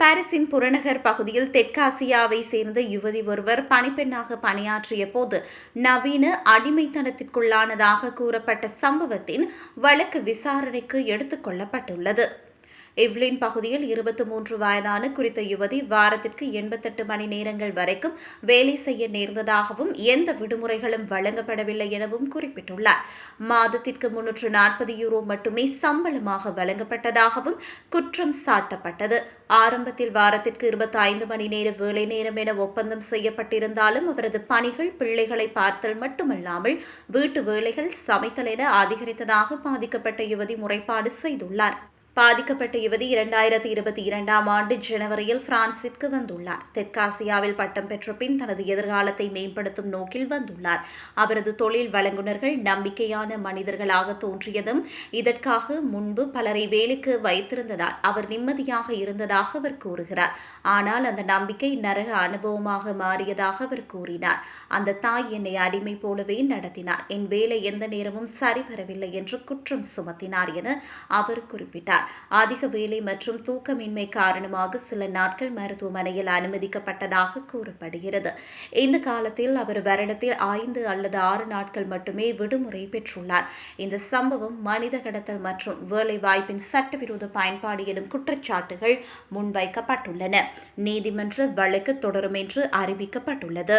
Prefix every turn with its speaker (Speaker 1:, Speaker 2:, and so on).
Speaker 1: பாரிஸின் புறநகர் பகுதியில் தெற்காசியாவை சேர்ந்த யுவதி ஒருவர் பணிப்பெண்ணாக பணியாற்றிய போது நவீன அடிமைத்தனத்திற்குள்ளானதாக கூறப்பட்ட சம்பவத்தின் வழக்கு விசாரணைக்கு எடுத்துக் இவ்லின் பகுதியில் இருபத்தி மூன்று வயதான குறித்த யுவதி வாரத்திற்கு எண்பத்தெட்டு மணி நேரங்கள் வரைக்கும் வேலை செய்ய நேர்ந்ததாகவும் எந்த விடுமுறைகளும் வழங்கப்படவில்லை எனவும் குறிப்பிட்டுள்ளார். மாதத்திற்கு முன்னூற்று நாற்பது யூரோ மட்டுமே சம்பளமாக வழங்கப்பட்டதாகவும் குற்றம் சாட்டப்பட்டது. ஆரம்பத்தில் வாரத்திற்கு இருபத்தி ஐந்து மணி நேர வேலை நேரம் என ஒப்பந்தம் செய்யப்பட்டிருந்தாலும் அவரது பணிகள் பிள்ளைகளை பார்த்தல் மட்டுமல்லாமல் வீட்டு வேலைகள் சமைத்தல் என அதிகரித்ததாக பாதிக்கப்பட்ட யுவதி முறைப்பாடு செய்துள்ளார். பாதிக்கப்பட்ட யுவதி இரண்டாயிரத்தி இருபத்தி இரண்டாம் ஆண்டு ஜனவரியில் பிரான்சிற்கு வந்துள்ளார். தெற்காசியாவில் பட்டம் பெற்ற பின் தனது எதிர்காலத்தை மேம்படுத்தும் நோக்கில் வந்துள்ளார். அவரது தொழில் வழங்குனர்கள் நம்பிக்கையான மனிதர்களாக தோன்றியதும் இதற்காக முன்பு பலரை வேலைக்கு வைத்திருந்ததால் அவர் நிம்மதியாக இருந்ததாக அவர் கூறுகிறார். ஆனால் அந்த நம்பிக்கை நரக அனுபவமாக மாறியதாக அவர் கூறினார். அந்த தாய் என்னை அடிமை போலவே நடத்தினார். என் வேலை எந்த நேரமும் சரிவரவில்லை என்று குற்றம் சுமத்தினார் என அவர் குறிப்பிட்டார். அதிக வேலை மற்றும் தூக்கமின்மை காரணமாக சில நாட்கள் மருத்துவமனையில் அனுமதிக்கப்பட்டதாக கூறப்படுகிறது. இந்த காலத்தில் அவர் வருடத்தில் ஐந்து அல்லது ஆறு நாட்கள் மட்டுமே விடுமுறை பெற்றுள்ளார். இந்த சம்பவம் மனித கடத்தல் மற்றும் வேலை வாய்ப்பின் சட்டவிரோத பயன்பாடு எனும் குற்றச்சாட்டுகள் முன்வைக்கப்பட்டுள்ளன. நீதிமன்ற வழக்கு தொடரும் என்று அறிவிக்கப்பட்டுள்ளது.